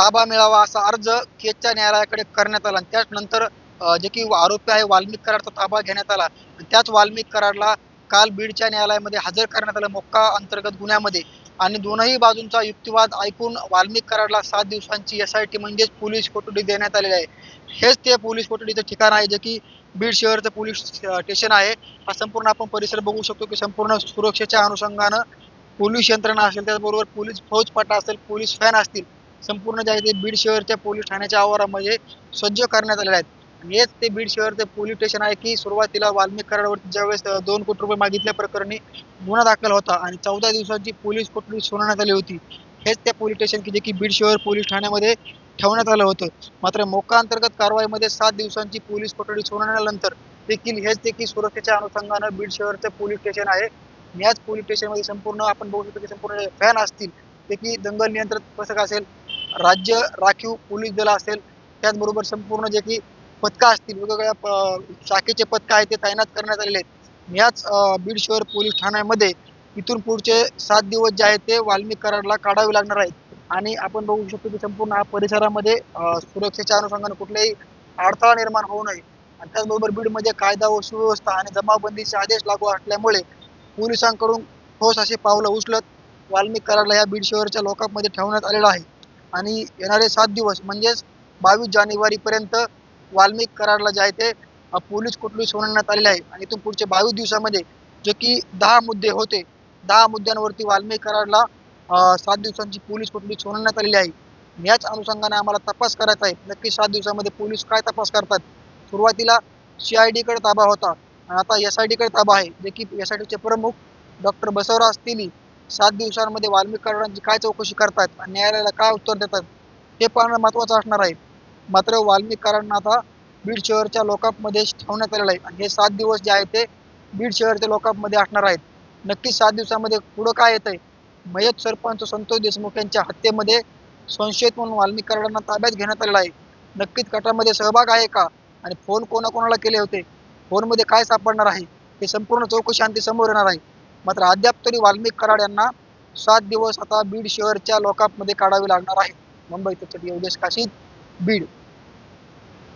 ताबा मिळावा असा अर्ज केजच्या न्यायालयाकडे करण्यात आला. आणि त्यानंतर जे की आरोपी आहे वाल्मिक कराडचा ताबा घेण्यात आला. त्याच वाल्मिक कराडला काल बीडच्या न्यायालयामध्ये हजर करण्यात आलं मोक्का अंतर्गत गुन्ह्यामध्ये. आणि दोनही बाजूंचा युक्तिवाद ऐकून वाल्मिक कराडला सात दिवसांची एस आय टी म्हणजेच पोलीस कोठडी देण्यात आलेली आहे. हेच ते पोलीस कोठडीचं ठिकाण आहे जे की बीड शहरचं पोलीस स्टेशन आहे. हा संपूर्ण आपण परिसर बघू शकतो की संपूर्ण सुरक्षेच्या अनुषंगानं पोलीस यंत्रणा असेल त्याचबरोबर पोलीस फौजपाटा असेल पोलीस फॅन असतील संपूर्ण जे आहे ते बीड शहरच्या पोलीस ठाण्याच्या आवारामध्ये सज्ज करण्यात आलेले आहेत. हेच ते बीड शहरचे पोलीस स्टेशन आहे की सुरुवातीला वाल्मिक कराडावरती ज्यावेळेस दोन कोटी रुपये मागितल्या प्रकरणी गुन्हा दाखल होता आणि चौदा दिवसांची पोलीस कोठडी सुनावण्यात आली होती. हेच ते पोलीस स्टेशन की जे की बीड शहर पोलीस ठाण्यामध्ये ठेवण्यात आलं होतं. मात्र मोका अंतर्गत कारवाईमध्ये सात दिवसांची पोलीस कोठडी सुनावल्यानंतर देखील हेच देखील सुरक्षेच्या अनुषंगानं बीड शहरचं पोलीस स्टेशन आहे. याच पोलीस स्टेशनमध्ये संपूर्ण आपण बघू शकतो की संपूर्ण फॅन असतील ते की दंगल नियंत्रण पथक असेल राज्य राखीव पोलीस दल असेल त्याचबरोबर संपूर्ण जे की पथकं असतील वेगवेगळ्या शाखेचे पथकं आहेत ते तैनात करण्यात आलेले आहेत. याच बीड शहर पोलीस ठाण्यामध्ये इथून पुढचे सात दिवस जे आहेत ते वाल्मिक करारला काढावे लागणार आहेत. आणि आपण बघू शकतो की संपूर्ण हा परिसरामध्ये सुरक्षेच्या अनुषंगाने कुठलाही अडथळा निर्माण होऊ नये. आणि त्याचबरोबर बीडमध्ये कायदा व सुव्यवस्था आणि जमावबंदीचे आदेश लागू असल्यामुळे पोलिसांकडून ठोस असे पावलं उचलत वाल्मिक करारला या बीड शहरच्या लोकांमध्ये ठेवण्यात आलेलं आहे. आणि येणारे सात दिवस म्हणजेच बावीस जानेवारीपर्यंत वाल्मिक करारला जे आहे ते पोलीस कोठडी सोडवण्यात आलेले आहे? आणि इथून पुढच्या बावीस दिवसामध्ये जे की दहा मुद्दे होते दहा मुद्द्यांवरती वाल्मिक करारला सात दिवसांची पोलीस कोठडी सोडवण्यात आलेली आहे? याच अनुषंगाने आम्हाला तपास करायचा आहे. नक्की सात दिवसामध्ये पोलीस काय तपास करतात? सुरुवातीला सी आयकडे ताबा होता. आणि आता एस आयकडे ताबा आहे. जे की एस आय डीचे प्रमुख डॉक्टर बसवराज तिली सात दिवसांमध्ये वाल्मिक कराडांची काय चौकशी करतात आणि न्यायालयाला काय उत्तर देतात हे पाहणं महत्त्वाचं असणार आहे. मात्र वाल्मिक कराडांना आता बीड शहरच्या लोकांमध्ये ठेवण्यात आलेलं आहे आणि हे सात दिवस जे आहे ते बीड शहरच्या लोकांमध्ये असणार आहेत. नक्कीच सात दिवसामध्ये पुढं काय येतंय? मयत सरपंच संतोष देशमुख यांच्या हत्येमध्ये संशयित म्हणून वाल्मिक कराडांना ताब्यात घेण्यात आलेला आहे. नक्कीच कटामध्ये सहभाग आहे का? आणि फोन कोणाकोणाला केले होते? फोनमध्ये काय सापडणार आहे? हे संपूर्ण चौकशी आणखी समोर येणार आहे. मात्र अद्याप तरी वाल्मिक कराड यांना सात दिवस आता बीड शहरच्या लोकांमध्ये काढावे लागणार आहे. मुंबई त्यासाठी योगेश काशीद बीड.